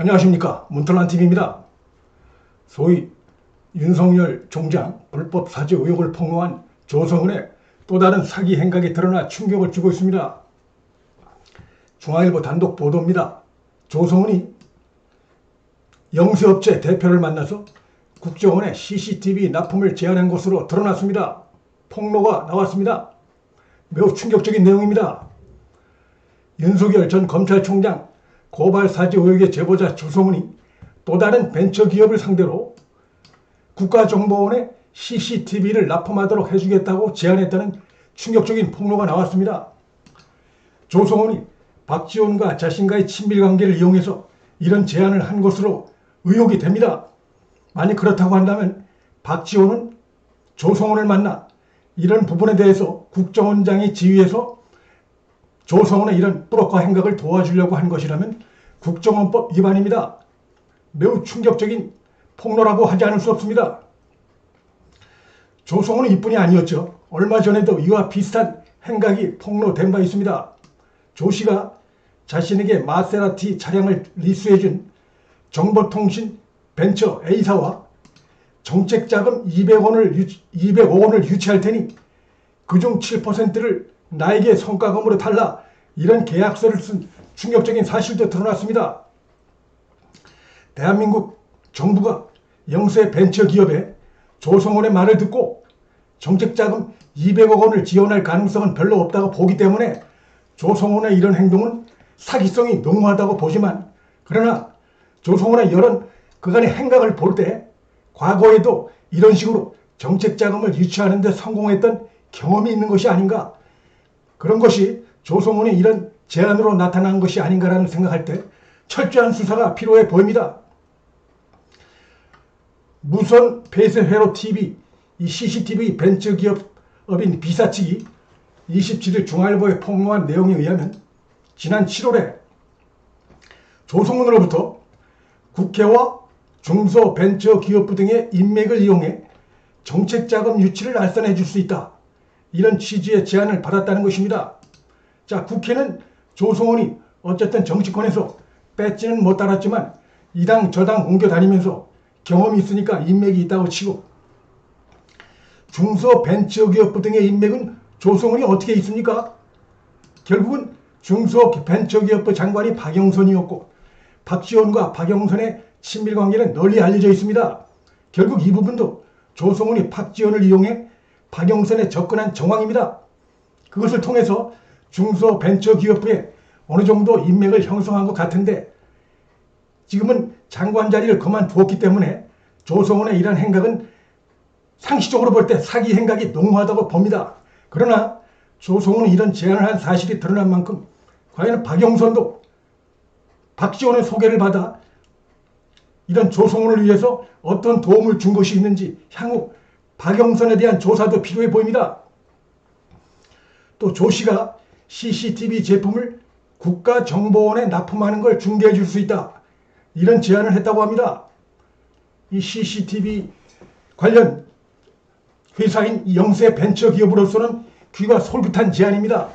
안녕하십니까 문틀란TV입니다. 소위 윤석열 총장 불법 사지 의혹을 폭로한 조성은의 또 다른 사기 행각이 드러나 충격을 주고 있습니다. 중앙일보 단독 보도입니다. 조성은이 영세업체 대표를 만나서 국정원에 CCTV 납품을 제안한 것으로 드러났습니다. 폭로가 나왔습니다. 매우 충격적인 내용입니다. 윤석열 전 검찰총장 고발 사지 의혹의 제보자 조성은이 또 다른 벤처기업을 상대로 국가정보원에 CCTV를 납품하도록 해주겠다고 제안했다는 충격적인 폭로가 나왔습니다. 조성은이 박지원과 자신과의 친밀관계를 이용해서 이런 제안을 한 것으로 의혹이 됩니다. 만약 그렇다고 한다면 박지원은 조성원을 만나 이런 부분에 대해서 국정원장이 지휘해서 조성원의 이런 뿌락과 행각을 도와주려고 한 것이라면 국정원법 위반입니다. 매우 충격적인 폭로라고 하지 않을 수 없습니다. 조성원은 이뿐이 아니었죠. 얼마 전에도 이와 비슷한 행각이 폭로된 바 있습니다. 조 씨가 자신에게 마세라티 차량을 리스해준 정보통신 벤처 A사와 정책자금 200원을 200억 원을 유치할 테니 그중 7%를 나에게 성과금으로 달라 이런 계약서를 쓴 충격적인 사실도 드러났습니다. 대한민국 정부가 영세 벤처기업에 조성원의 말을 듣고 정책자금 200억 원을 지원할 가능성은 별로 없다고 보기 때문에 조성원의 이런 행동은 사기성이 농후하다고 보지만 그러나 조성원의 이런 그간의 행각을 볼 때 과거에도 이런 식으로 정책자금을 유치하는 데 성공했던 경험이 있는 것이 아닌가 그런 것이 조성원의 이런 제안으로 나타난 것이 아닌가라는 생각할 때 철저한 수사가 필요해 보입니다. 무선 폐쇄 회로 TV, 이 CCTV 벤처기업업인 비사 측이 27일 중앙일보에 폭로한 내용에 의하면 지난 7월에 조성문으로부터 국회와 중소벤처기업부 등의 인맥을 이용해 정책자금 유치를 알선해 줄 수 있다. 이런 취지의 제안을 받았다는 것입니다. 자, 국회는 조성원이 어쨌든 정치권에서 뺏지는 못 달았지만 이당 저당 옮겨 다니면서 경험이 있으니까 인맥이 있다고 치고 중소 벤처기업부 등의 인맥은 조성원이 어떻게 있습니까? 결국은 중소 벤처기업부 장관이 박영선이었고 박지원과 박영선의 친밀관계는 널리 알려져 있습니다. 결국 이 부분도 조성훈이 박지원을 이용해 박영선에 접근한 정황입니다. 그것을 통해서 중소벤처기업부에 어느 정도 인맥을 형성한 것 같은데 지금은 장관 자리를 그만두었기 때문에 조성훈의 이런 행각은 상식적으로 볼 때 사기 행각이 농후하다고 봅니다. 그러나 조성훈은 이런 제안을 한 사실이 드러난 만큼 과연 박영선도 박지원의 소개를 받아 이런 조성훈을 위해서 어떤 도움을 준 것이 있는지 향후 박영선에 대한 조사도 필요해 보입니다. 또 조 씨가 CCTV 제품을 국가정보원에 납품하는 걸 중개해 줄 수 있다. 이런 제안을 했다고 합니다. 이 CCTV 관련 회사인 영세 벤처 기업으로서는 귀가 솔깃한 제안입니다.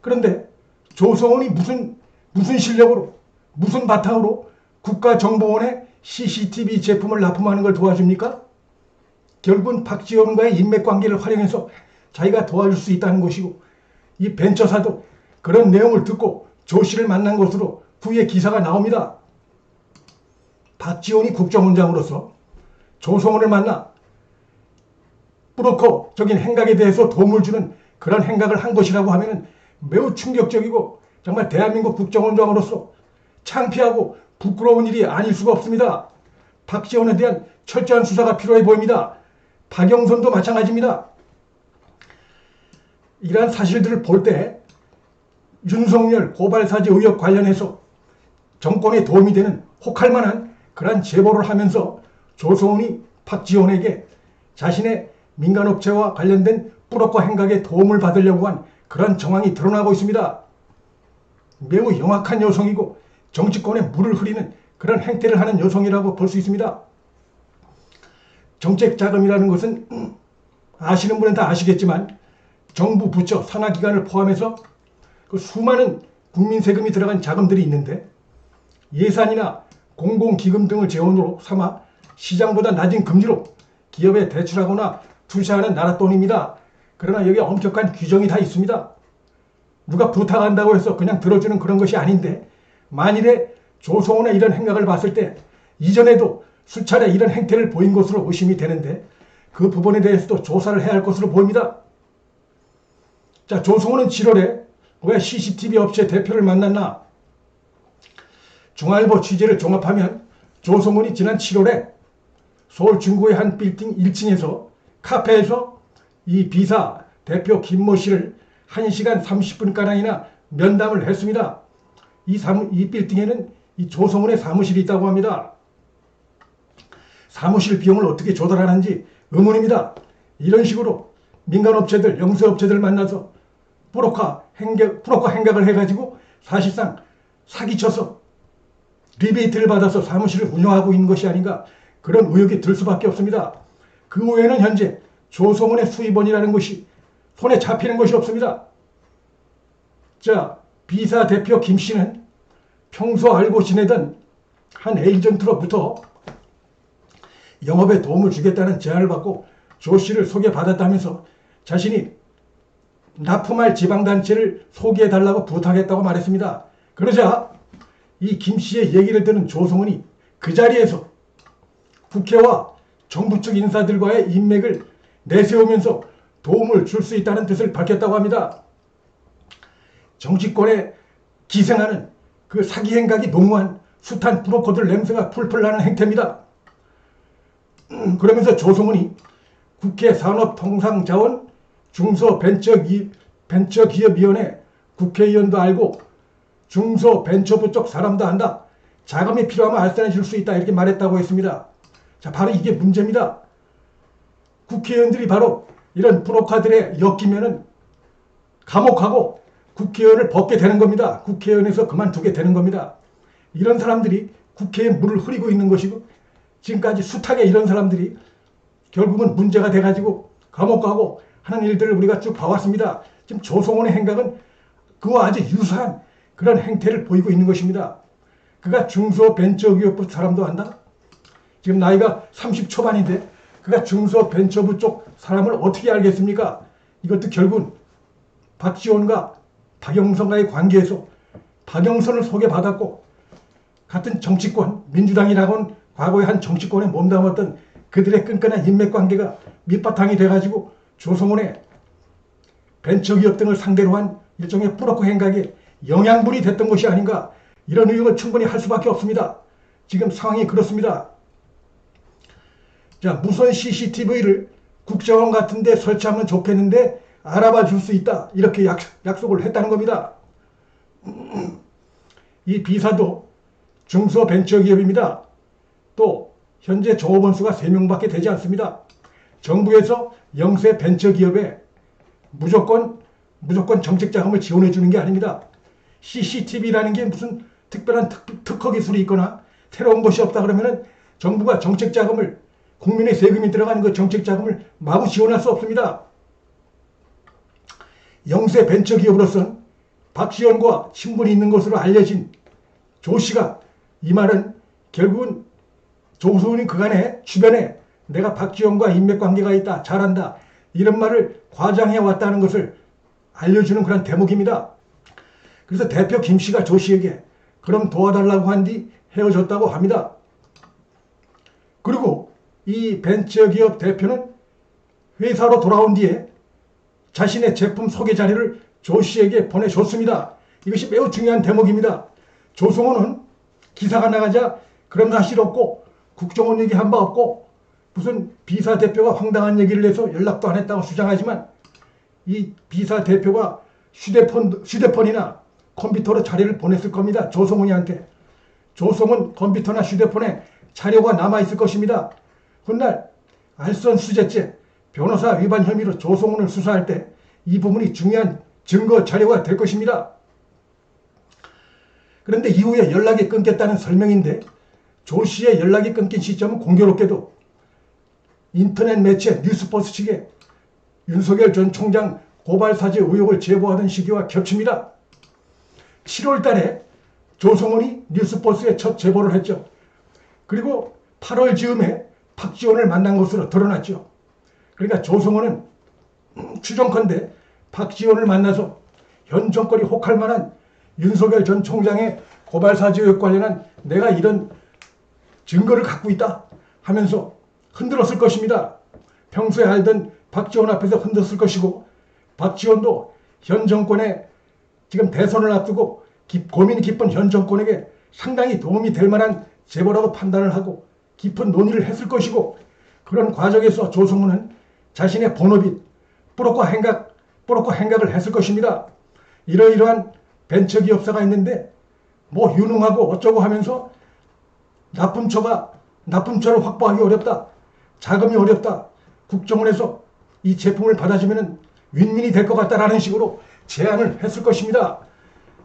그런데 조성원이 무슨 무슨 실력으로 무슨 바탕으로 국가정보원에 CCTV 제품을 납품하는 걸 도와줍니까? 결국은 박지원과의 인맥관계를 활용해서 자기가 도와줄 수 있다는 것이고 이 벤처사도 그런 내용을 듣고 조 씨를 만난 것으로 후에 기사가 나옵니다. 박지원이 국정원장으로서 조성원을 만나 브로커적인 행각에 대해서 도움을 주는 그런 행각을 한 것이라고 하면 매우 충격적이고 정말 대한민국 국정원장으로서 창피하고 부끄러운 일이 아닐 수가 없습니다. 박지원에 대한 철저한 수사가 필요해 보입니다. 박영선도 마찬가지입니다. 이러한 사실들을 볼 때 윤석열 고발사지 의혹 관련해서 정권에 도움이 되는 혹할 만한 그러한 제보를 하면서 조성훈이 박지원에게 자신의 민간업체와 관련된 뿌락과 행각에 도움을 받으려고 한 그런 정황이 드러나고 있습니다. 매우 영악한 여성이고 정치권에 물을 흐리는 그런 행태를 하는 여성이라고 볼 수 있습니다. 정책 자금이라는 것은 아시는 분은 다 아시겠지만 정부 부처 산하기관을 포함해서 그 수많은 국민 세금이 들어간 자금들이 있는데 예산이나 공공기금 등을 재원으로 삼아 시장보다 낮은 금리로 기업에 대출하거나 투자하는 나라 돈입니다. 그러나 여기 엄격한 규정이 다 있습니다. 누가 부탁한다고 해서 그냥 들어주는 그런 것이 아닌데 만일에 조성원의 이런 행각을 봤을 때 이전에도 수차례 이런 행태를 보인 것으로 의심이 되는데 그 부분에 대해서도 조사를 해야 할 것으로 보입니다. 자, 조성호는 7월에 왜 CCTV 업체 대표를 만났나? 중앙일보 취재를 종합하면 조성훈이 지난 7월에 서울 중구의 한 빌딩 1층에서 카페에서 이 비사 대표 김모 씨를 1시간 30분가량이나 면담을 했습니다. 이, 사무, 이 빌딩에는 이 조성훈의 사무실이 있다고 합니다. 사무실 비용을 어떻게 조달하는지 의문입니다. 이런 식으로 민간업체들, 영세업체들 만나서 브로커 행각, 브로커 행각을 해가지고 사실상 사기쳐서 리베이트를 받아서 사무실을 운영하고 있는 것이 아닌가 그런 의혹이 들 수밖에 없습니다. 그 외에는 현재 조성원의 수입원이라는 것이 손에 잡히는 것이 없습니다. 자, 비사 대표 김 씨는 평소 알고 지내던 한 에이전트로부터 영업에 도움을 주겠다는 제안을 받고 조 씨를 소개받았다면서 자신이 납품할 지방단체를 소개해달라고 부탁했다고 말했습니다. 그러자 이 김 씨의 얘기를 듣는 조성은이 그 자리에서 국회와 정부 측 인사들과의 인맥을 내세우면서 도움을 줄 수 있다는 뜻을 밝혔다고 합니다. 정치권에 기생하는 그 사기 행각이 농후한 숱한 브로커들 냄새가 풀풀 나는 행태입니다. 음, 그러면서 조성은이 국회 산업통상자원 중소벤처기, 벤처기업위원회 국회의원도 알고 중소벤처부 쪽 사람도 한다. 자금이 필요하면 알선해 줄 수 있다. 이렇게 말했다고 했습니다. 자, 바로 이게 문제입니다. 국회의원들이 바로 이런 브로커들에 엮이면은 감옥하고 국회의원을 벗게 되는 겁니다. 국회의원에서 그만두게 되는 겁니다. 이런 사람들이 국회에 물을 흐리고 있는 것이고 지금까지 숱하게 이런 사람들이 결국은 문제가 돼가지고 감옥 가고 하는 일들을 우리가 쭉 봐왔습니다. 지금 조성원의 행각은 그와 아주 유사한 그런 행태를 보이고 있는 것입니다. 그가 중소벤처기업부 사람도 한다? 지금 나이가 30 초반인데 그가 중소벤처부 쪽 사람을 어떻게 알겠습니까? 이것도 결국은 박지원과 박영선과의 관계에서 박영선을 소개받았고 같은 정치권, 민주당이라고는 과거에 한 정치권에 몸담았던 그들의 끈끈한 인맥관계가 밑바탕이 돼가지고 조성원의 벤처기업 등을 상대로 한 일종의 뿌로크 행각에 영양분이 됐던 것이 아닌가 이런 의혹을 충분히 할 수밖에 없습니다. 지금 상황이 그렇습니다. 자 무선 CCTV를 국정원 같은 데 설치하면 좋겠는데 알아봐 줄 수 있다 이렇게 약, 약속을 했다는 겁니다. 이 비사도 중소벤처기업입니다. 또 현재 조업원 수가 3명밖에 되지 않습니다. 정부에서 영세 벤처기업에 무조건 무조건 정책 자금을 지원해 주는 게 아닙니다. CCTV라는 게 무슨 특별한 특, 허 기술이 있거나 새로운 것이 없다 그러면은 정부가 정책 자금을 국민의 세금이 들어가는 그 정책 자금을 마구 지원할 수 없습니다. 영세 벤처기업으로서는 박지원과 친분이 있는 것으로 알려진 조 씨가 이 말은 결국은 조수훈이 그간에 주변에 내가 박지원과 인맥관계가 있다, 잘한다 이런 말을 과장해 왔다는 것을 알려주는 그런 대목입니다. 그래서 대표 김 씨가 조 씨에게 그럼 도와달라고 한 뒤 헤어졌다고 합니다. 그리고 이 벤처기업 대표는 회사로 돌아온 뒤에 자신의 제품 소개 자료를 조 씨에게 보내줬습니다. 이것이 매우 중요한 대목입니다. 조성호는 기사가 나가자 그런 사실 없고 국정원 얘기 한 바 없고 무슨 비사 대표가 황당한 얘기를 해서 연락도 안 했다고 주장하지만 이 비사 대표가 휴대폰, 휴대폰이나 컴퓨터로 자료를 보냈을 겁니다. 조성훈이한테. 조성훈 컴퓨터나 휴대폰에 자료가 남아있을 것입니다. 훗날 알선 수재죄, 변호사 위반 혐의로 조성훈을 수사할 때 이 부분이 중요한 증거 자료가 될 것입니다. 그런데 이후에 연락이 끊겼다는 설명인데 조 씨의 연락이 끊긴 시점은 공교롭게도 인터넷 매체 뉴스버스 측에 윤석열 전 총장 고발 사지 의혹을 제보하던 시기와 겹칩니다. 7월 달에 조성원이 뉴스버스에 첫 제보를 했죠. 그리고 8월 즈음에 박지원을 만난 것으로 드러났죠. 그러니까 조성원은 추정컨대 박지원을 만나서 현 정권이 혹할 만한 윤석열 전 총장의 고발 사주에 관련한 내가 이런 증거를 갖고 있다 하면서 흔들었을 것입니다. 평소에 알던 박지원 앞에서 흔들었을 것이고 박지원도 현 정권의 지금 대선을 앞두고 고민이 깊은 현 정권에게 상당히 도움이 될 만한 제보라고 판단을 하고 깊은 논의를 했을 것이고 그런 과정에서 조성문은 자신의 본업인 뿌로코 행각, 뿌로코 행각을 했을 것입니다. 이러이러한 벤처기업사가 있는데 뭐 유능하고 어쩌고 하면서 납품처가 납품처를 확보하기 어렵다. 자금이 어렵다. 국정원에서 이 제품을 받아주면 윈윈이 될 것 같다라는 식으로 제안을 했을 것입니다.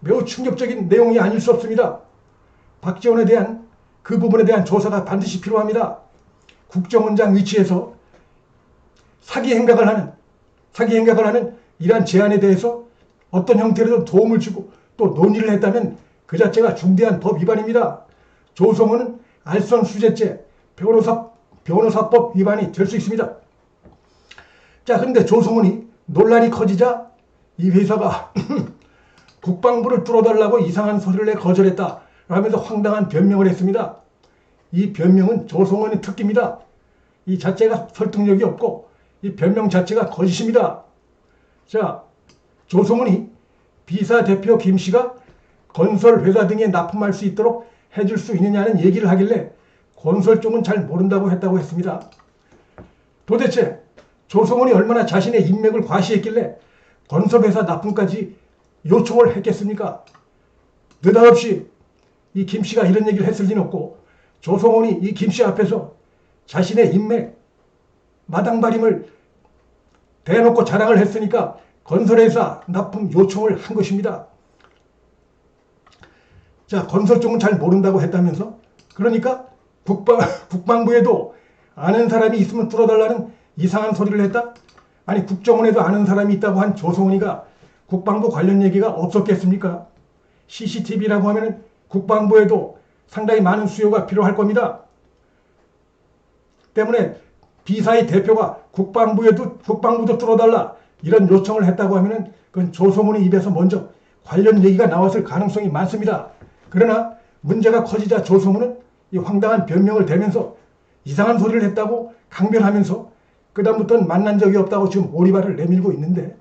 매우 충격적인 내용이 아닐 수 없습니다. 박지원에 대한 그 부분에 대한 조사가 반드시 필요합니다. 국정원장 위치에서 사기 행각을 하는 사기 행각을 하는 이러한 제안에 대해서 어떤 형태로든 도움을 주고 또 논의를 했다면 그 자체가 중대한 법 위반입니다. 조성호는 알선 수재죄 변호사, 변호사법 위반이 될 수 있습니다. 자, 그런데 조성훈이 논란이 커지자 이 회사가 국방부를 뚫어달라고 이상한 소리를 내 거절했다. 라면서 황당한 변명을 했습니다. 이 변명은 조성원의 특기입니다. 이 자체가 설득력이 없고 이 변명 자체가 거짓입니다. 자, 조성원이 비사 대표 김 씨가 건설 회사 등에 납품할 수 있도록 해줄 수 있느냐는 얘기를 하길래 건설 쪽은 잘 모른다고 했다고 했습니다. 도대체 조성원이 얼마나 자신의 인맥을 과시했길래 건설회사 납품까지 요청을 했겠습니까? 느닷없이 이 김씨가 이런 얘기를 했을 리는 없고 조성원이 이 김씨 앞에서 자신의 인맥 마당발임을 대놓고 자랑을 했으니까 건설회사 납품 요청을 한 것입니다. 자, 건설 쪽은 잘 모른다고 했다면서? 그러니까 국방, 국방부에도 아는 사람이 있으면 뚫어달라는 이상한 소리를 했다? 아니, 국정원에도 아는 사람이 있다고 한 조성훈이가 국방부 관련 얘기가 없었겠습니까? CCTV라고 하면 국방부에도 상당히 많은 수요가 필요할 겁니다. 때문에 비사의 대표가 국방부에도 국방부도 뚫어달라 이런 요청을 했다고 하면은 그건 조성훈의 입에서 먼저 관련 얘기가 나왔을 가능성이 많습니다. 그러나 문제가 커지자 조성훈은 이 황당한 변명을 대면서 이상한 소리를 했다고 강변하면서 그다음부터는 만난 적이 없다고 지금 오리발을 내밀고 있는데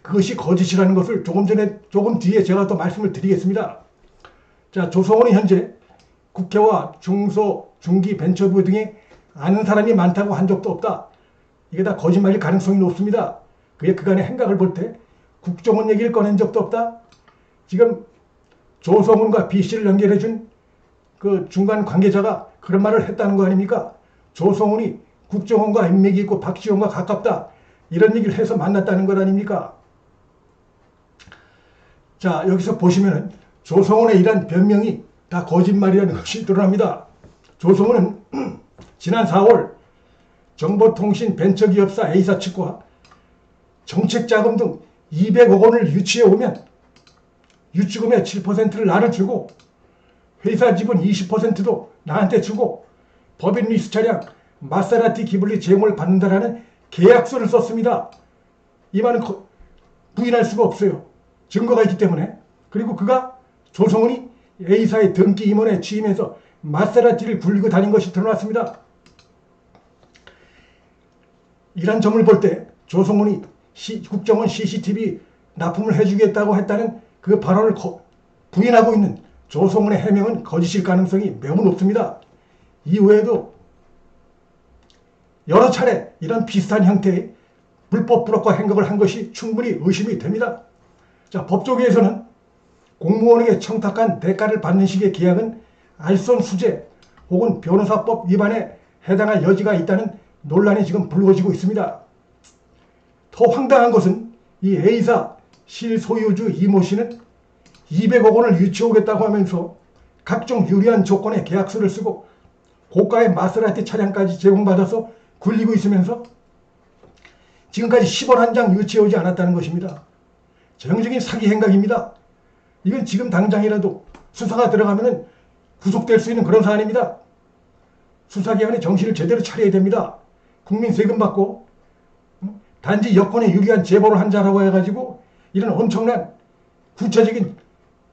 그것이 거짓이라는 것을 조금 전에 조금 뒤에 제가 또 말씀을 드리겠습니다. 자 조성훈이 현재 국회와 중소 중기 벤처부 등에 아는 사람이 많다고 한 적도 없다. 이게 다 거짓말일 가능성이 높습니다. 그게 그간의 행각을 볼 때 국정원 얘기를 꺼낸 적도 없다. 지금 조성훈과 B씨를 연결해준 그 중간 관계자가 그런 말을 했다는 거 아닙니까? 조성훈이 국정원과 인맥이 있고 박지원과 가깝다. 이런 얘기를 해서 만났다는 것 아닙니까? 자, 여기서 보시면은 조성훈의 이런 변명이 다 거짓말이라는 것이 드러납니다. 조성훈은 지난 4월 정보통신 벤처기업사 A사 측과 정책자금 등 200억 원을 유치해 오면 유치금의 7%를 나를 주고 회사 지분 20%도 나한테 주고 법인 리스 차량 마사라티 기블리 제공을 받는다라는 계약서를 썼습니다. 이 말은 부인할 수가 없어요. 증거가 있기 때문에. 그리고 그가 조성훈이 A사의 등기 임원에 취임해서 마사라티를 굴리고 다닌 것이 드러났습니다. 이런 점을 볼 때 조성훈이 국정원 CCTV 납품을 해주겠다고 했다는 그 발언을 부인하고 있는 조성훈의 해명은 거짓일 가능성이 매우 높습니다. 이외에도 여러 차례 이런 비슷한 형태의 불법 불법과 행각을 한 것이 충분히 의심이 됩니다. 자, 법조계에서는 공무원에게 청탁한 대가를 받는 식의 계약은 알선 수재 혹은 변호사법 위반에 해당할 여지가 있다는 논란이 지금 불거지고 있습니다. 더 황당한 것은 이 A사 실소유주 이모 씨는 200억 원을 유치하겠다고 하면서 각종 유리한 조건의 계약서를 쓰고 고가의 마스라티 차량까지 제공받아서 굴리고 있으면서 지금까지 10원 한 장 유치해오지 않았다는 것입니다. 전형적인 사기 행각입니다. 이건 지금 당장이라도 수사가 들어가면은 구속될 수 있는 그런 사안입니다. 수사기관이 정신을 제대로 차려야 됩니다. 국민 세금 받고 음? 단지 여권에 유리한 제보를 한 자라고 해가지고 이런 엄청난 구체적인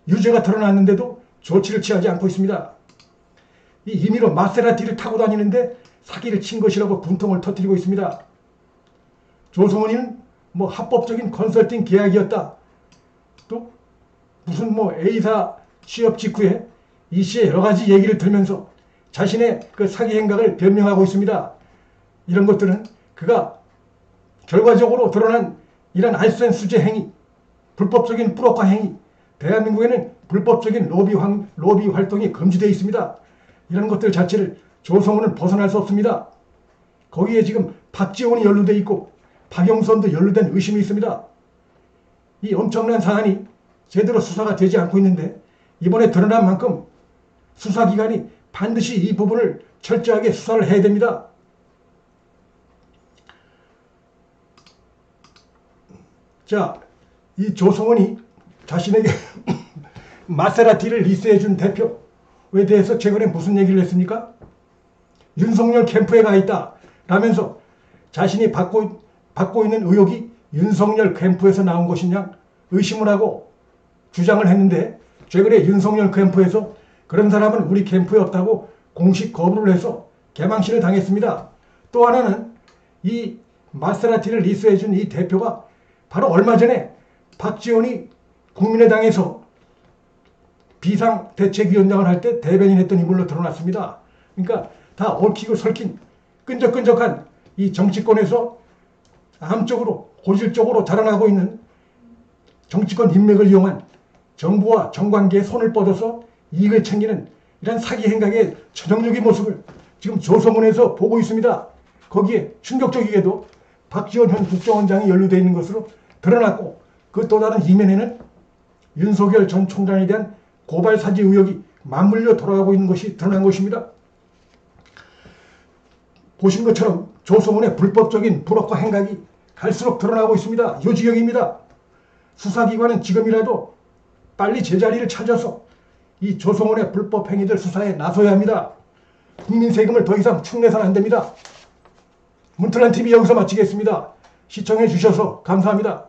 유죄가 드러났는데도 조치를 취하지 않고 있습니다. 이 임의로 마세라티를 타고 다니는데 사기를 친 것이라고 분통을 터뜨리고 있습니다. 조성원이는 뭐 합법적인 컨설팅 계약이었다. 또 무슨 뭐 A사 취업 직후에 이 씨의 여러 가지 얘기를 들면서 자신의 그 사기 행각을 변명하고 있습니다. 이런 것들은 그가 결과적으로 드러난 이런 알센 수재 행위, 불법적인 뿌로카 행위, 대한민국에는 불법적인 로비, 황, 로비 활동이 금지되어 있습니다. 이런 것들 자체를 조성훈은 벗어날 수 없습니다. 거기에 지금 박지원이 연루돼 있고 박영선도 연루된 의심이 있습니다. 이 엄청난 사안이 제대로 수사가 되지 않고 있는데 이번에 드러난 만큼 수사기관이 반드시 이 부분을 철저하게 수사를 해야 됩니다. 자, 이 조성원이 자신에게 마세라티를 리스해준 대표에 대해서 최근에 무슨 얘기를 했습니까? 윤석열 캠프에 가 있다. 라면서 자신이 받고, 받고 있는 의혹이 윤석열 캠프에서 나온 것이냐 의심을 하고 주장을 했는데 최근에 윤석열 캠프에서 그런 사람은 우리 캠프에 없다고 공식 거부를 해서 개망신을 당했습니다. 또 하나는 이 마세라티를 리스해준 이 대표가 바로 얼마 전에 박지원이 국민의당에서 비상대책위원장을 할 때 대변인 했던 인물로 드러났습니다. 그러니까 다 얽히고 설킨 끈적끈적한 이 정치권에서 암적으로 고질적으로 자라나고 있는 정치권 인맥을 이용한 정부와 정관계에 손을 뻗어서 이익을 챙기는 이런 사기 행각의 전형적인 모습을 지금 조성원에서 보고 있습니다. 거기에 충격적이게도 박지원 현 국정원장이 연루되어 있는 것으로 드러났고 그 또 다른 이면에는 윤석열 전 총장에 대한 고발 사지 의혹이 맞물려 돌아가고 있는 것이 드러난 것입니다. 보신 것처럼 조성원의 불법적인 불법과 행각이 갈수록 드러나고 있습니다. 요지경입니다. 수사기관은 지금이라도 빨리 제자리를 찾아서 이 조성원의 불법 행위들 수사에 나서야 합니다. 국민 세금을 더 이상 축내서는 안 됩니다. 문틀란 TV 여기서 마치겠습니다. 시청해 주셔서 감사합니다.